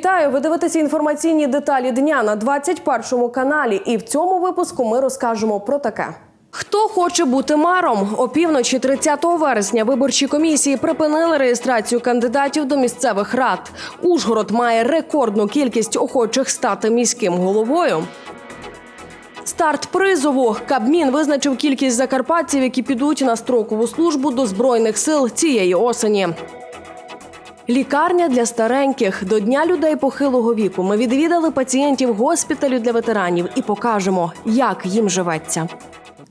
Вітаю! Ви дивитеся інформаційні деталі дня на 21 каналі. І в цьому випуску ми розкажемо про таке. Хто хоче бути мером? Опівночі 30 вересня виборчі комісії припинили реєстрацію кандидатів до місцевих рад. Ужгород має рекордну кількість охочих стати міським головою. Старт призову Кабмін визначив кількість закарпатців, які підуть на строкову службу до збройних сил цієї осені. Лікарня для стареньких до дня людей похилого віку. Ми відвідали пацієнтів госпіталю для ветеранів і покажемо, як їм живеться.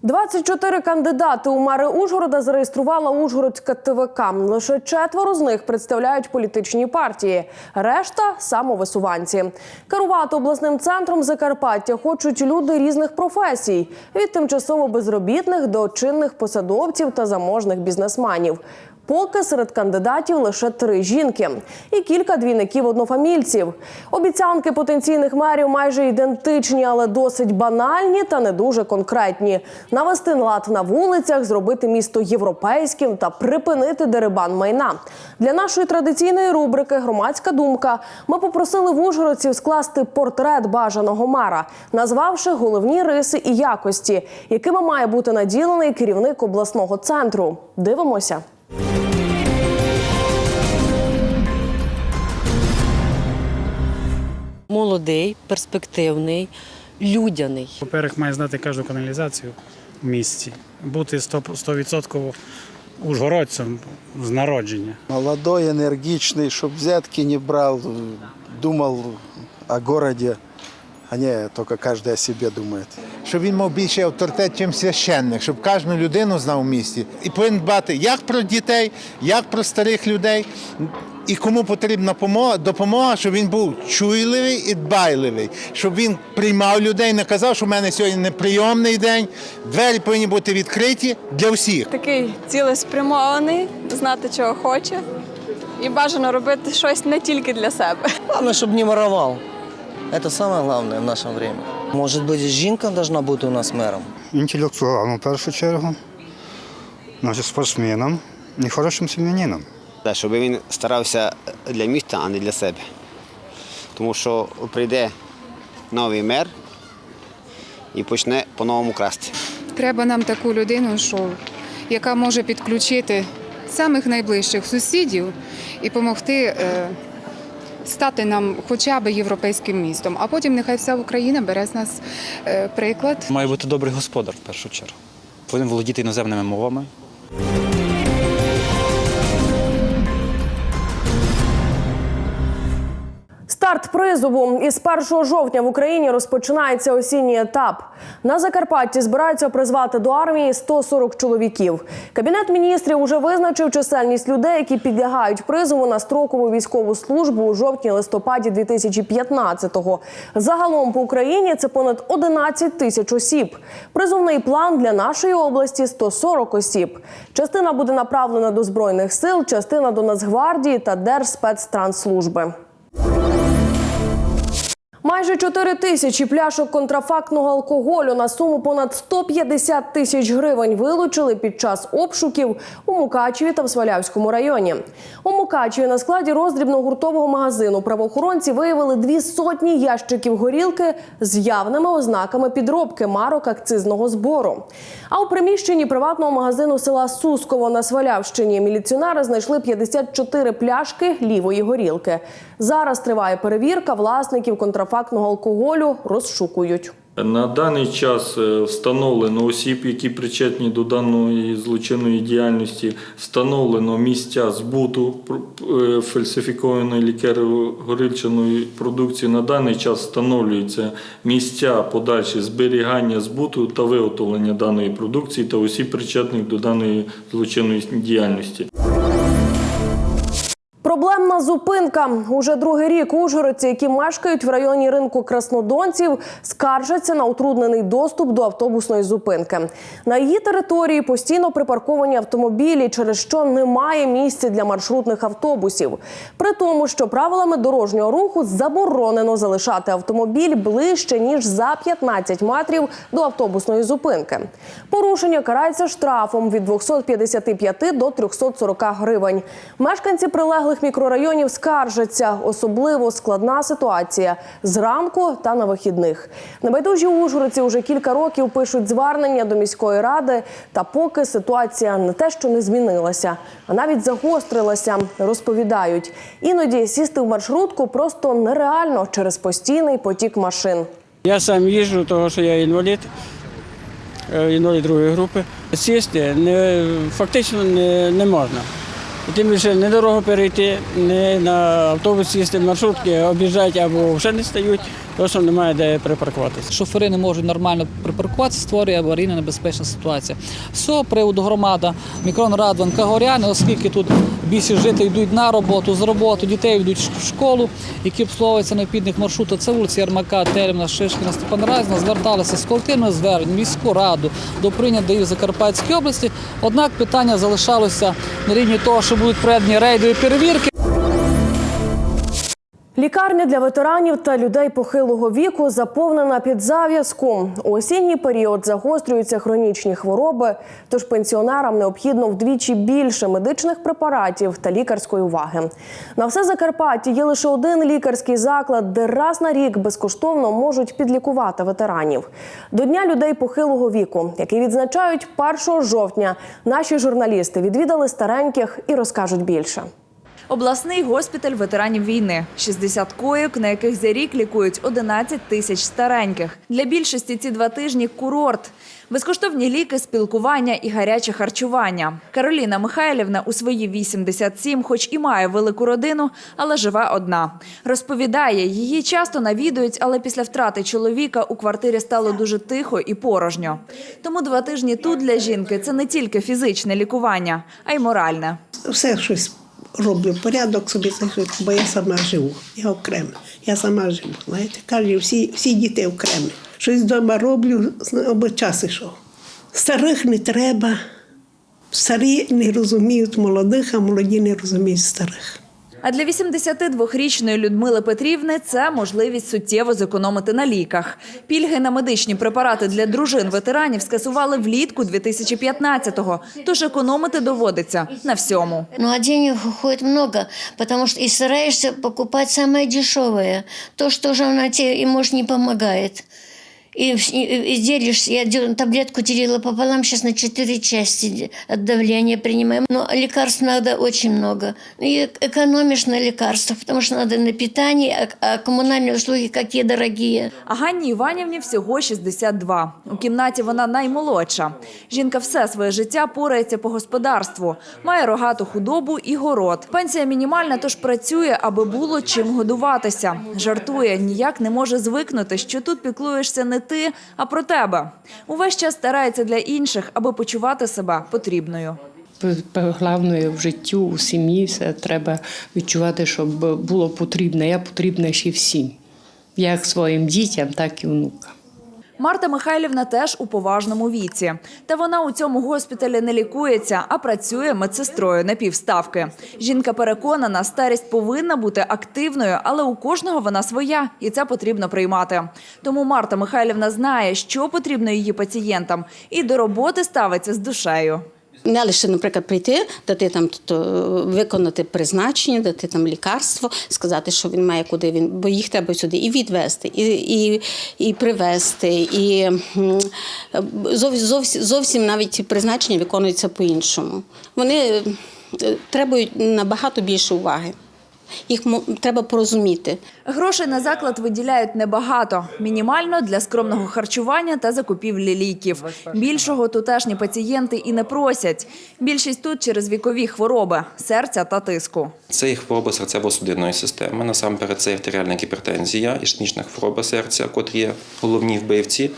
24 кандидати у мери Ужгорода зареєструвала Ужгородська ТВК. Лише четверо з них представляють політичні партії, решта самовисуванці. Керувати обласним центром Закарпаття хочуть люди різних професій: від тимчасово безробітних до чинних посадовців та заможних бізнесменів. Поки серед кандидатів лише три жінки і кілька двійників однофамільців. Обіцянки потенційних мерів майже ідентичні, але досить банальні та не дуже конкретні. Навести лад на вулицях, зробити місто європейським та припинити дерибан майна. Для нашої традиційної рубрики Громадська думка ми попросили в Ужгородців скласти портрет бажаного мера, назвавши головні риси і якості, якими має бути наділений керівник обласного центру. Дивимося. молодий, перспективний, людяний. По-перше, має знати кожну каналізацію в місті, бути 100%, 100% ужгородцем з народження. Молодой, энергичный, чтобы взятки не брал, думал о городе, а не только каждый о себе думает. щоб він мав більший авторитет, ніж священник, щоб кожну людину знав в місті. І повинен дбати як про дітей, як про старих людей, і кому потрібна допомога, щоб він був чуйливий і дбайливий, щоб він приймав людей, не казав, що в мене сьогодні неприйомний день. Двері повинні бути відкриті для всіх. такий цілеспрямований, знати, чого хоче, і бажано робити щось не тільки для себе. Главное, чтобы не воровал. Это самое главное в наше время. Может быть, жінка должна бути у нас мером? інтелектуалом в першу чергу, значить, спортсменом і хорошим сім'янином. Та, щоб він старався для міста, а не для себе. Тому що прийде новий мер і почне по-новому красти. Треба нам таку людину, що, яка може підключити самих найближчих сусідів і допомогти е, стати нам хоча б європейським містом. А потім нехай вся Україна бере з нас е, приклад. Має бути добрий господар в першу чергу. Повинен володіти іноземними мовами. Старт призову із 1 жовтня в Україні розпочинається осінній етап. На Закарпатті збираються призвати до армії 140 чоловіків. Кабінет міністрів уже визначив чисельність людей, які підлягають призову на строкову військову службу у жовтні-листопаді 2015-го. Загалом по Україні це понад 11 тисяч осіб. Призовний план для нашої області 140 осіб. Частина буде направлена до збройних сил, частина до Нацгвардії та Держспецтрансслужби. Майже 4 тисячі пляшок контрафактного алкоголю на суму понад 150 тисяч гривень вилучили під час обшуків у Мукачеві та в Свалявському районі. У Мукачеві на складі роздрібного гуртового магазину правоохоронці виявили дві сотні ящиків горілки з явними ознаками підробки марок акцизного збору. А у приміщенні приватного магазину села Сусково на Свалявщині міліціонери знайшли 54 пляшки лівої горілки. Зараз триває перевірка власників контрафактного алкоголю розшукують. На даний час е, встановлено осіб, які причетні до даної злочинної діяльності, встановлено місця збуту е, фальсифікованої лікеро-горильчаної продукції. На даний час встановлюються місця подальші зберігання збуту та виготовлення даної продукції та осіб причетних до даної злочинної діяльності. Проблемна зупинка. Уже другий рік ужгородці, які мешкають в районі ринку краснодонців, скаржаться на утруднений доступ до автобусної зупинки. На її території постійно припарковані автомобілі, через що немає місця для маршрутних автобусів. При тому, що правилами дорожнього руху заборонено залишати автомобіль ближче ніж за 15 метрів до автобусної зупинки. Порушення карається штрафом від 255 до 340 гривень. Мешканці прилеглих окремих мікрорайонів скаржаться. Особливо складна ситуація зранку та на вихідних. Небайдужі ужгородці вже кілька років пишуть звернення до міської ради. Та поки ситуація не те, що не змінилася, а навіть загострилася. Розповідають, іноді сісти в маршрутку просто нереально через постійний потік машин. Я сам їжджу, тому що я інвалід, е, інвалід другої групи. Сісти не, фактично не, не можна. Тим більше не дорого перейти, не на автобус сісти, маршрутки об'їжджають або вже не стають, тому що немає де припаркуватися. Шофери не можуть нормально припаркуватися, створює аварійна небезпечна ситуація. З цього приводу громада, мікрон Радван, Кагоряни, оскільки тут більшість жителів йдуть на роботу, з роботи, дітей йдуть в школу, які обслуговуються на необхідних маршрутах. Це вулиці Ярмака, Терміна, Шишкіна, Степана Разіна, зверталися з колективного звернень, міську раду до прийнятої в Закарпатській області. Однак питання залишалося на рівні того, що будуть проведені рейдові перевірки. Лікарня для ветеранів та людей похилого віку заповнена під зав'язку. У осінній період загострюються хронічні хвороби, тож пенсіонерам необхідно вдвічі більше медичних препаратів та лікарської уваги. На все Закарпаття є лише один лікарський заклад, де раз на рік безкоштовно можуть підлікувати ветеранів. До Дня людей похилого віку, який відзначають 1 жовтня, наші журналісти відвідали стареньких і розкажуть більше. Обласний госпіталь ветеранів війни. 60 койок, на яких за рік лікують 11 тисяч стареньких. Для більшості ці два тижні курорт. Безкоштовні ліки, спілкування і гаряче харчування. Кароліна Михайлівна у свої 87, хоч і має велику родину, але живе одна. Розповідає, її часто навідують, але після втрати чоловіка у квартирі стало дуже тихо і порожньо. Тому два тижні тут для жінки це не тільки фізичне лікування, а й моральне. все щось роблю, порядок собі бо я сама живу, я окремо. Я сама живу. Знаєте, Кажу, всі, всі діти окремі. Щось вдома роблю, або час ішов. Старих не треба. Старі не розуміють молодих, а молоді не розуміють старих. А для 82-річної Людмили Петрівни це можливість суттєво зекономити на ліках. Пільги на медичні препарати для дружин ветеранів скасували влітку 2015-го, тож економити доводиться на всьому. Ну, а денег уходит много, потому что и стараешься покупать самое дешевое. То, что же она тебе и, может, не помогает И, и- и делишься. Я дел- таблетку делила пополам, сейчас на четыре части от давления принимаем. Но лекарств надо очень много. И экономишь на лекарствах, потому что надо на питание, а, а коммунальные услуги какие дорогие. А Ганні Іванівні всього 62. У кімнаті вона наймолодша. Жінка все своє життя порається по господарству, має рогату худобу і город. Пенсія мінімальна, тож працює, аби було чим годуватися. Жартує, ніяк не може звикнути, що тут піклуєшся не ти, а про тебе. Увесь час старається для інших, аби почувати себе потрібною. Головне в життю, у сім'ї все треба відчувати, щоб було потрібно. Я потрібна ще всім, як своїм дітям, так і внукам. Марта Михайлівна теж у поважному віці. Та вона у цьому госпіталі не лікується, а працює медсестрою на півставки. Жінка переконана, старість повинна бути активною, але у кожного вона своя, і це потрібно приймати. Тому Марта Михайлівна знає, що потрібно її пацієнтам, і до роботи ставиться з душею. Не лише, наприклад, прийти, дати там тобто, виконати призначення, дати там лікарство, сказати, що він має куди він, бо їх треба сюди і відвести, і, і, і привезти, і зов, зовсім, зовсім, навіть призначення виконуються по-іншому. Вони е, требують набагато більше уваги. Їх треба порозуміти. Грошей на заклад виділяють небагато, мінімально для скромного харчування та закупівлі ліків. Більшого тутешні пацієнти і не просять. Більшість тут через вікові хвороби серця та тиску. Це є хвороба серцево-судинної системи. Насамперед це артеріальна гіпертензія, ішемічна хвороба серця, котрі є головні вбивці.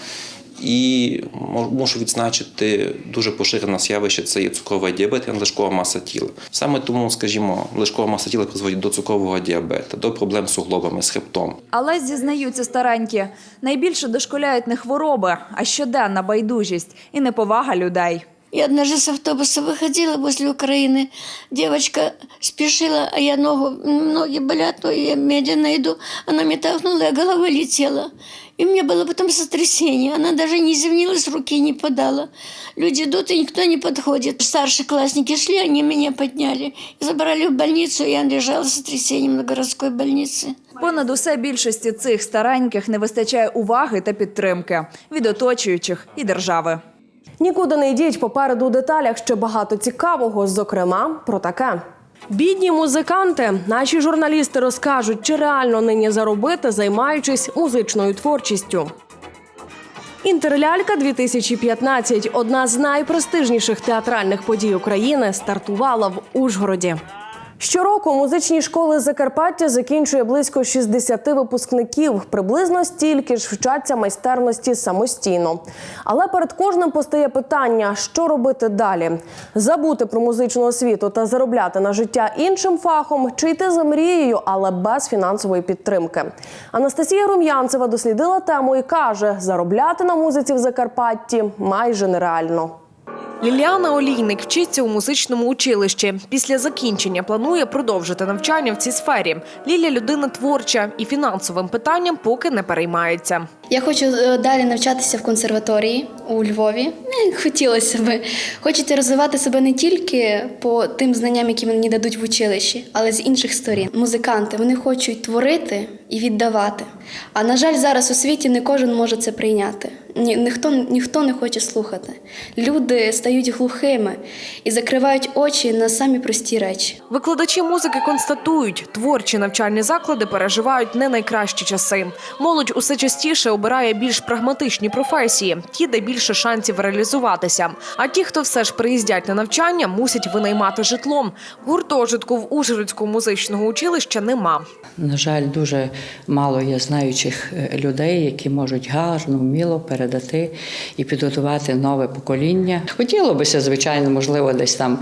І мо- мушу відзначити дуже поширене явище це є цукровий діабет і надлишкова маса тіла. Саме тому, скажімо, надлишкова маса тіла призводить до цукрового діабету, до проблем з суглобами, з хребтом. Але зізнаються старенькі, найбільше дошколяють не хвороби, а щоденна байдужість і неповага людей. Я однажды с автобуса выходила возле Украины. Девочка спешила, а я ногу, ноги болят, но я медленно иду. Она меня толкнула, я головой летела. И у меня было потом сотрясение. Она даже не извинилась, руки не подала. Люди идут, и никто не подходит. Старшеклассники шли, они меня подняли. Забрали в больницу, я лежала с сотрясением на городской больнице. Понад усе більшості цих стареньких не вистачає уваги та підтримки від оточуючих і держави. Нікуди не йдіть попереду у деталях ще багато цікавого, зокрема про таке. Бідні музиканти, наші журналісти розкажуть, чи реально нині заробити, займаючись музичною творчістю. Інтерлялька 2015 одна з найпрестижніших театральних подій України, стартувала в Ужгороді. Щороку музичні школи Закарпаття закінчує близько 60 випускників. Приблизно стільки ж вчаться майстерності самостійно. Але перед кожним постає питання, що робити далі: забути про музичну освіту та заробляти на життя іншим фахом, чи йти за мрією, але без фінансової підтримки. Анастасія Рум'янцева дослідила тему і каже: заробляти на музиці в Закарпатті майже нереально. Ліліана Олійник вчиться у музичному училищі. Після закінчення планує продовжити навчання в цій сфері. Ліля людина творча і фінансовим питанням поки не переймається. Я хочу е, далі навчатися в консерваторії у Львові. Е, Хотілося б. Хочеться розвивати себе не тільки по тим знанням, які мені дадуть в училищі, але з інших сторін. Музиканти вони хочуть творити і віддавати. А на жаль, зараз у світі не кожен може це прийняти. Ні, ніхто, ніхто не хоче слухати. Люди стають глухими і закривають очі на самі прості речі. Викладачі музики констатують, творчі навчальні заклади переживають не найкращі часи. Молодь усе частіше обирає більш прагматичні професії, ті, де більше шансів реалізуватися. А ті, хто все ж приїздять на навчання, мусять винаймати житло. Гуртожитку в Ужгородського музичного училища нема. На жаль, дуже мало є знаючих е, людей, які можуть гарно, вміло передати і підготувати нове покоління. Хотілося, звичайно, можливо, десь там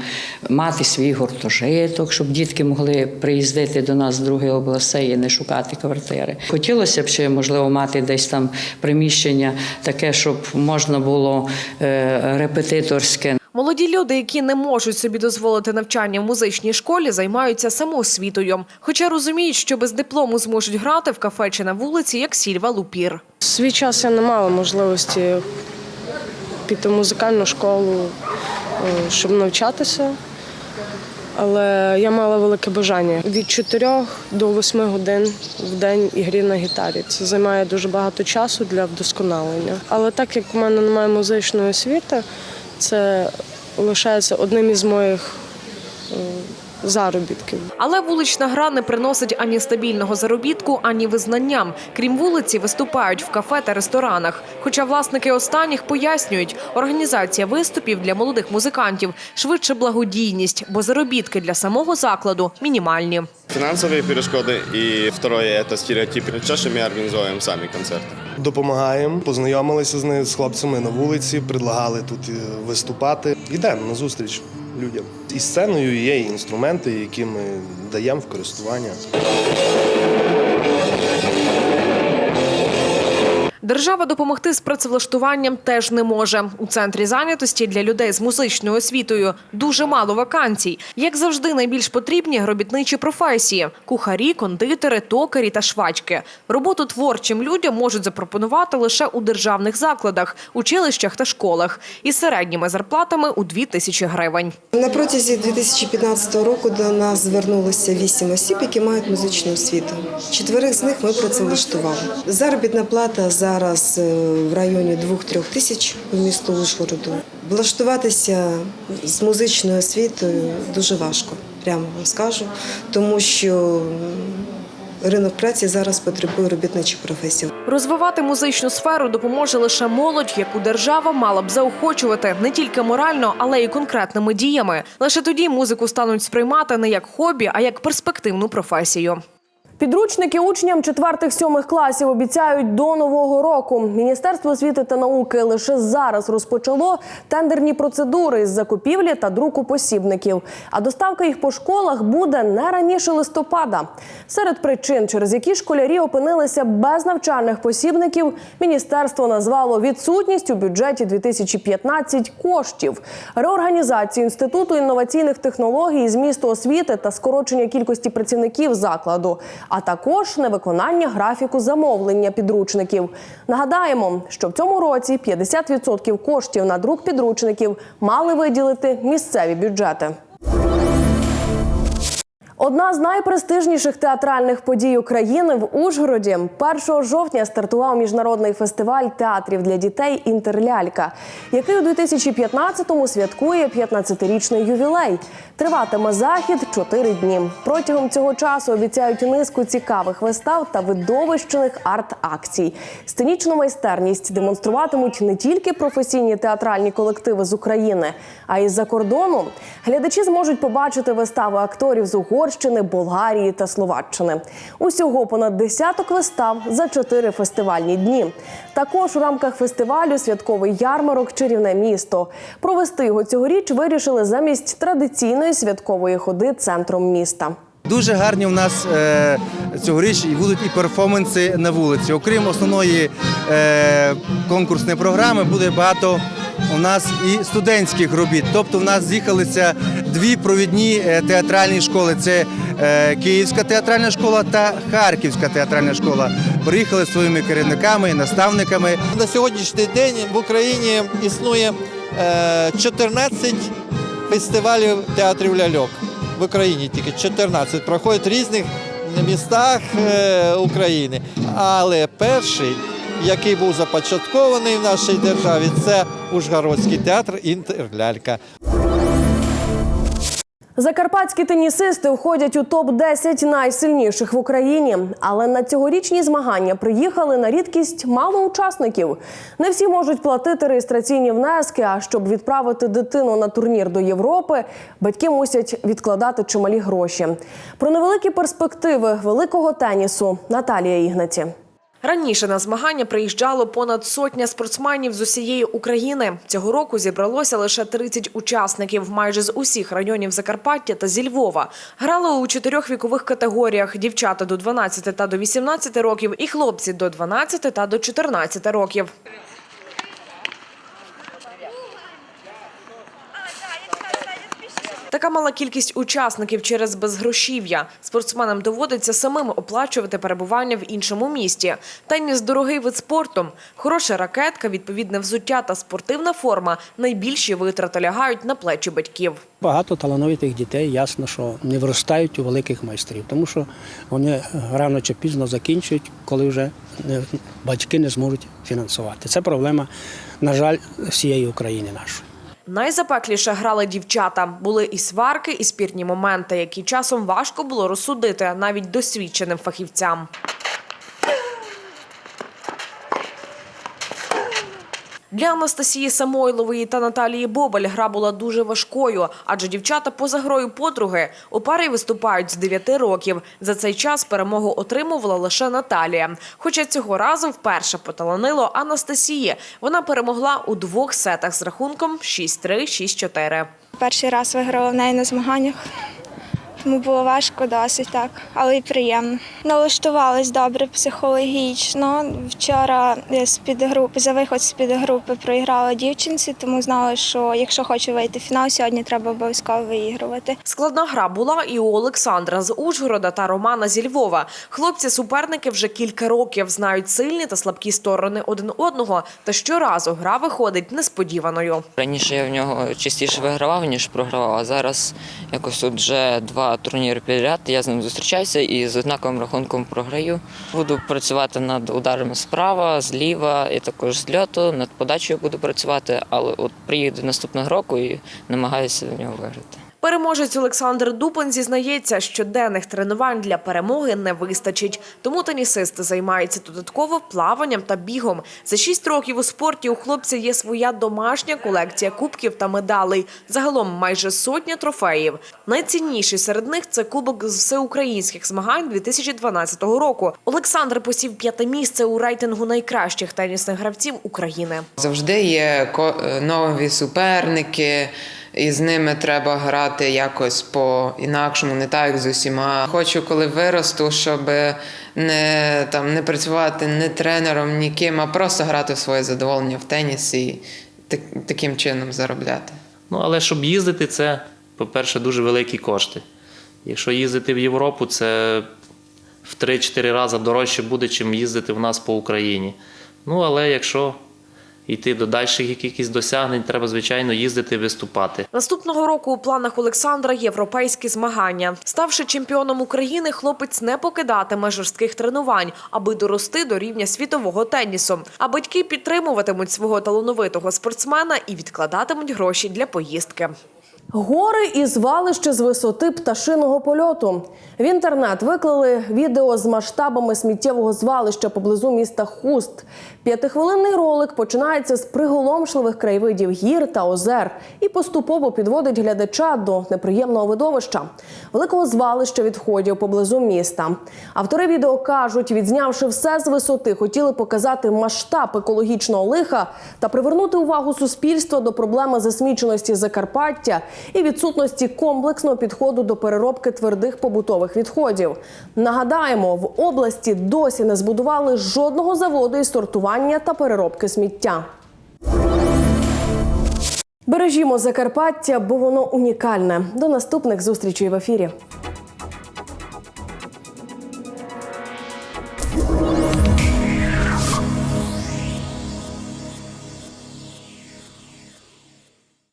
мати свій гуртожиток, щоб дітки могли приїздити до нас з другої областей і не шукати квартири. Хотілося б ще, можливо, мати десь там приміщення таке, щоб можна було е, репетиторське. Молоді люди, які не можуть собі дозволити навчання в музичній школі, займаються самоосвітою. Хоча розуміють, що без диплому зможуть грати в кафе чи на вулиці, як Сільва Лупір. Свій час я не мала можливості піти в музикальну школу, е, щоб навчатися. Але я мала велике бажання від 4 до 8 годин в день ігрі на гітарі. Це займає дуже багато часу для вдосконалення. Але так як в мене немає музичної освіти, це лишається одним із моїх е, заробітків. Але вулична гра не приносить ані стабільного заробітку, ані визнання. Крім вулиці, виступають в кафе та ресторанах. Хоча власники останніх пояснюють, організація виступів для молодих музикантів швидше благодійність, бо заробітки для самого закладу мінімальні. Фінансові перешкоди і второе це стереотипи. Чаще ми організуємо самі концерти. Допомагаємо, познайомилися з ними з хлопцями на вулиці, предлагали тут е, виступати. Йдемо на зустріч людям. І сценою є і інструменти, які ми даємо в користування. Держава допомогти з працевлаштуванням теж не може. У центрі зайнятості для людей з музичною освітою дуже мало вакансій. Як завжди, найбільш потрібні робітничі професії: кухарі, кондитери, токарі та швачки. Роботу творчим людям можуть запропонувати лише у державних закладах, училищах та школах із середніми зарплатами у 2 тисячі гривень. На протязі 2015 року до нас звернулося вісім осіб, які мають музичну освіту. Четверих з них ми працевлаштували. Заробітна плата зараз е, в районі 2-3 тисяч по місту Ужгороду. Влаштуватися з музичною освітою дуже важко, прямо вам скажу, тому що ринок праці зараз потребує робітничих професій. Розвивати музичну сферу допоможе лише молодь, яку держава мала б заохочувати не тільки морально, але й конкретними діями. Лише тоді музику стануть сприймати не як хобі, а як перспективну професію. Підручники учням 4-7 класів обіцяють до нового року. Міністерство освіти та науки лише зараз розпочало тендерні процедури з закупівлі та друку посібників. А доставка їх по школах буде не раніше листопада. Серед причин, через які школярі опинилися без навчальних посібників, міністерство назвало відсутність у бюджеті 2015 коштів, реорганізацію інституту інноваційних технологій, змісту освіти та скорочення кількості працівників закладу, а також невиконання графіку замовлення підручників. Нагадаємо, що в цьому році 50% коштів на друк підручників мали виділити місцеві бюджети. Одна з найпрестижніших театральних подій України в Ужгороді 1 жовтня стартував міжнародний фестиваль театрів для дітей Інтерлялька, який у 2015-му святкує 15-річний ювілей. Триватиме захід 4 дні. Протягом цього часу обіцяють низку цікавих вистав та видовищених арт-акцій. Сценічну майстерність демонструватимуть не тільки професійні театральні колективи з України, а й з-за кордону. Глядачі зможуть побачити вистави акторів з Угорщини, Болгарії та Словаччини. Усього понад десяток вистав за чотири фестивальні дні. Також у рамках фестивалю святковий ярмарок Чарівне місто. Провести його цьогоріч вирішили замість традиційної святкової ходи центром міста. Дуже гарні у нас е, цьогоріч і будуть і перформанси на вулиці. Окрім основної е, конкурсної програми, буде багато у нас і студентських робіт. Тобто в нас з'їхалися дві провідні е, театральні школи: це е, Київська театральна школа та Харківська театральна школа. Приїхали своїми керівниками, наставниками. На сьогоднішній день в Україні існує е, 14 фестивалів театрів ляльок. В Україні тільки 14 проходять в різних містах е, України. Але перший, який був започаткований в нашій державі, це Ужгородський театр Інтерлялька. Закарпатські тенісисти входять у топ 10 найсильніших в Україні. Але на цьогорічні змагання приїхали на рідкість мало учасників. Не всі можуть платити реєстраційні внески. А щоб відправити дитину на турнір до Європи, батьки мусять відкладати чималі гроші. Про невеликі перспективи великого тенісу Наталія Ігнаті. Раніше на змагання приїжджало понад сотня спортсменів з усієї України. Цього року зібралося лише 30 учасників, майже з усіх районів Закарпаття та зі Львова. Грали у чотирьох вікових категоріях: дівчата до 12 та до 18 років, і хлопці до 12 та до 14 років. Така мала кількість учасників через безгрошів'я. Спортсменам доводиться самим оплачувати перебування в іншому місті. Теніс – дорогий вид спорту. Хороша ракетка, відповідне взуття та спортивна форма – найбільші витрати лягають на плечі батьків. Багато талановитих дітей, ясно, що не виростають у великих майстрів, тому що вони рано чи пізно закінчують, коли вже не- батьки не зможуть фінансувати. Це проблема, на жаль, всієї України нашої. Найзапекліше грали дівчата. Були і сварки, і спірні моменти, які часом важко було розсудити навіть досвідченим фахівцям. Для Анастасії Самойлової та Наталії Бобель гра була дуже важкою, адже дівчата поза грою подруги у парі виступають з 9 років. За цей час перемогу отримувала лише Наталія. Хоча цього разу вперше поталанило Анастасії. Вона перемогла у двох сетах з рахунком 6-3, 6-4. Перший раз виграла в неї на змаганнях. Тому було важко досить так, але й приємно. Налаштувалась добре психологічно. Вчора е, з під групи за виход з під групи проіграла дівчинці, тому знала, що якщо хочу вийти в фінал, сьогодні треба обов'язково виігрувати. Складна гра була і у Олександра з Ужгорода та Романа зі Львова. Хлопці-суперники вже кілька років знають сильні та слабкі сторони один одного. Та щоразу гра виходить несподіваною. Раніше я в нього частіше вигравав, ніж програвав, а зараз якось тут вже два турніри підряд. Я з ним зустрічаюся і з однаковим рахунком програю. Буду працювати над ударами справа, зліва і також з льоту. Над подачею буду працювати, але от приїду наступного року і намагаюся в нього виграти. Переможець Олександр Дупин зізнається, що денних тренувань для перемоги не вистачить. Тому тенісист займається додатково плаванням та бігом. За шість років у спорті у хлопця є своя домашня колекція кубків та медалей. Загалом майже сотня трофеїв. Найцінніший серед них це кубок з всеукраїнських змагань 2012 року. Олександр посів п'яте місце у рейтингу найкращих тенісних гравців України. Завжди є нові суперники, і з ними треба грати якось по-інакшому, не так як з усіма. Хочу, коли виросту, щоб не, там, не працювати ні тренером, ніким, а просто грати в своє задоволення в теніс і так, таким чином заробляти. Ну, але щоб їздити, це, по-перше, дуже великі кошти. Якщо їздити в Європу, це в 3-4 рази дорожче буде, чим їздити в нас по Україні. Ну, але якщо йти до дальших якихось досягнень, треба, звичайно, їздити виступати. Наступного року у планах Олександра європейські змагання. Ставши чемпіоном України, хлопець не покидатиме жорстких тренувань, аби дорости до рівня світового тенісу. А батьки підтримуватимуть свого талановитого спортсмена і відкладатимуть гроші для поїздки. Гори і звалище з висоти пташиного польоту. В інтернет виклали відео з масштабами сміттєвого звалища поблизу міста Хуст. П'ятихвилинний ролик починається з приголомшливих краєвидів гір та озер і поступово підводить глядача до неприємного видовища великого звалища відходів поблизу міста. Автори відео кажуть, відзнявши все з висоти, хотіли показати масштаб екологічного лиха та привернути увагу суспільства до проблеми засміченості Закарпаття і відсутності комплексного підходу до переробки твердих побутових відходів. Нагадаємо, в області досі не збудували жодного заводу із сортування та переробки сміття. Бережімо Закарпаття, бо воно унікальне. До наступних зустрічей в ефірі.